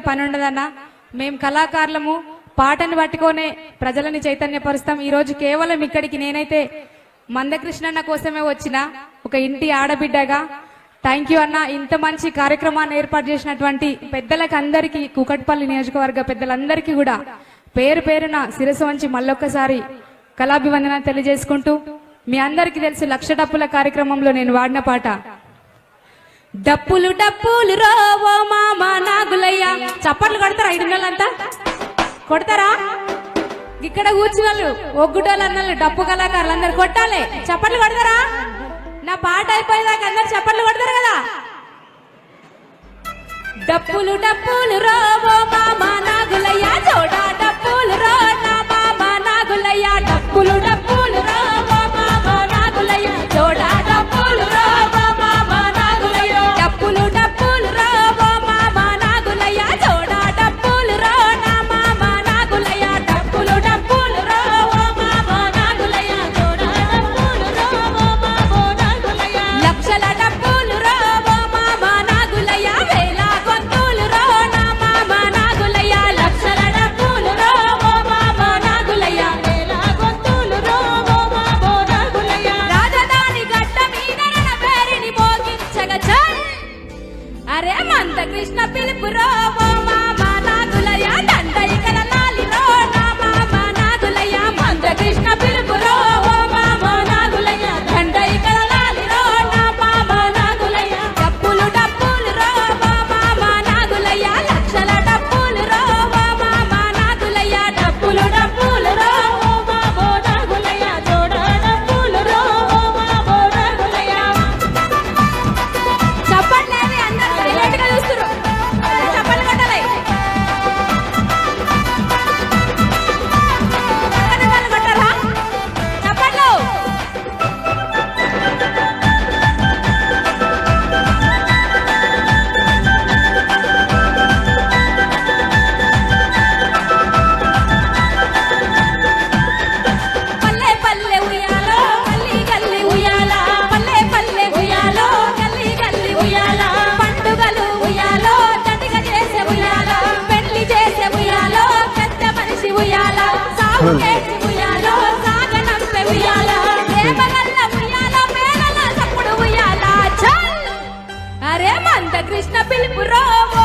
పట్టుకొని పని ఉండదన్న మేము కళాకారులము పాటను పట్టుకొనే ప్రజలని చైతన్యపరుస్తాం. ఈరోజు కేవలం ఇక్కడికి నేనైతే మందకృష్ణన్న కోసమే వచ్చిన ఒక ఇంటి ఆడబిడ్డగా. థ్యాంక్ యూ అన్న. ఇంత మంచి కార్యక్రమాన్ని ఏర్పాటు చేసినటువంటి పెద్దలకు అందరికీ కుకట్పల్లి నియోజకవర్గ పెద్దలందరికీ కూడా పేరు పేరున శిరసు వంచి మళ్ళొక్కసారి కళాభివందన తెలియజేసుకుంటూ మీ అందరికీ తెలుసు లక్ష డప్పుల కార్యక్రమంలో నేను వాడిన పాట. డప్పులు డప్పులు రోవో మామా అయ్యా చప్పట్లు కొడతారా ఐదు నెలలంతా కొడతారా? ఇక్కడ కూర్చున్న వాళ్ళు ఒగ్గుటోళ్ళు అన్నోళ్ళు డప్పు కళాకారులు అందరు కొట్టాలి. చప్పట్లు కొడతారా? నా పాట అయిపోయేదాకా అందరు చప్పట్లు కొడతారు కదా? డప్పులు డప్పులు రోబో మామా నాగులయ్యా చోటా అరే మంత కృష్ణ పిలుపు రోవో.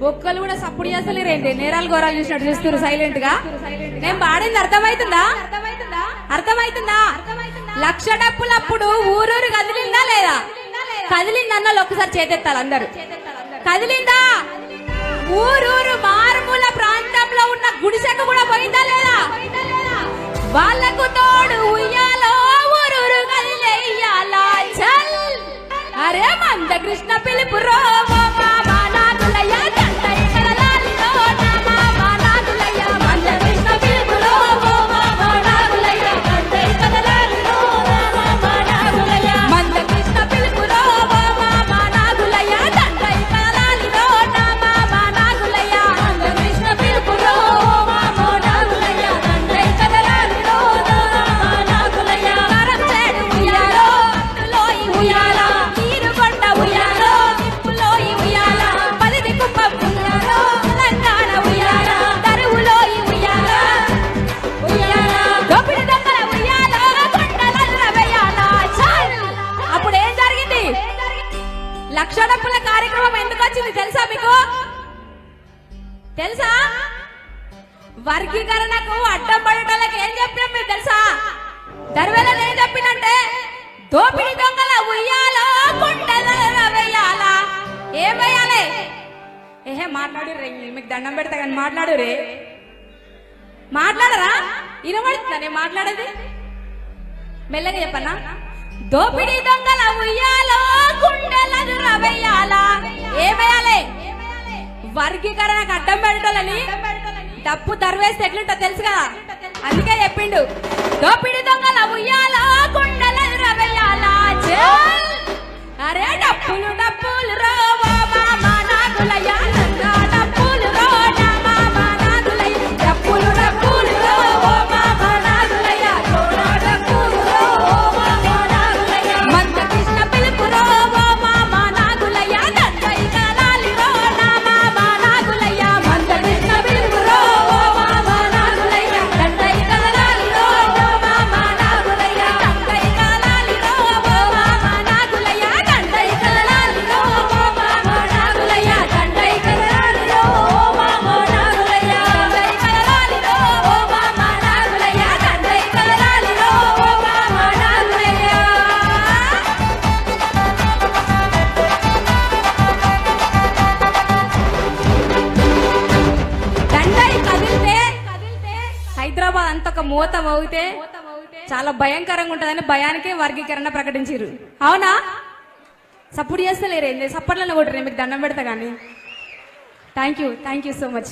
ఒక్కరు కూడా సప్పుడు చేస్తలేరేంటి నేరాలు గోరాలు చూసినట్టు చూస్తున్నారు సైలెంట్గా నేను పాడింది అర్థమైతుందా? అర్థమైతుందా? లక్ష డప్పులప్పుడు ఊరూరు కదిలిందా లేదా? కదిలిందన్న ఒక్కసారి చేతెత్తాలి అందరు. కదిలిందా? ఊరూరు మారుమూల ప్రాంతంలో ఉన్న గుడిసెకు కూడా పోయిందా లేదా? వాళ్ళకు తోడు ఉయ్యాలో ఊరూరు కదిలేయాలా చల్! అరే మంద కృష్ణ పిలుపు రోమా తెలుసా? వర్గీకరణకు అడ్డం పడటానికి ఏం చెప్పినాం మీరు తెలుసా? దర్వేల ఏం చెప్పినంటే దోపిడి దొంగల ఉయ్యాలో కుండల వేయాల. ఏం వేయాలి? ఏహే మాట్లాడు రే మీకు దండం పెడతా కానీ మాట్లాడు రే మాట్లాడరా? వినబడుతుందా? నేను మాట్లాడేది? మెల్లగా చెప్పనా దోపిడి దొంగల ఉయ్యాలో కుండలను రవేయాల పెట్టాలని డప్పు దర్వేస్తే ఎట్లుంటో తెలుసు కదా? అందుకే చెప్పిండు. దోపిడి దొంగల ఉయ్యాలా కుండల రవయ్యాలా హైదరాబాద్ అంత ఒక మూత మోగితే చాలా భయంకరంగా ఉంటుందని భయానికే వర్గీకరణ ప్రకటించారు అవునా? సపోర్ట్ చేస్తలేరు. ఏంది సపోర్ట్లలో కొట్టరు మీకు దండం పెడతా కానీ. Thank you thank you so much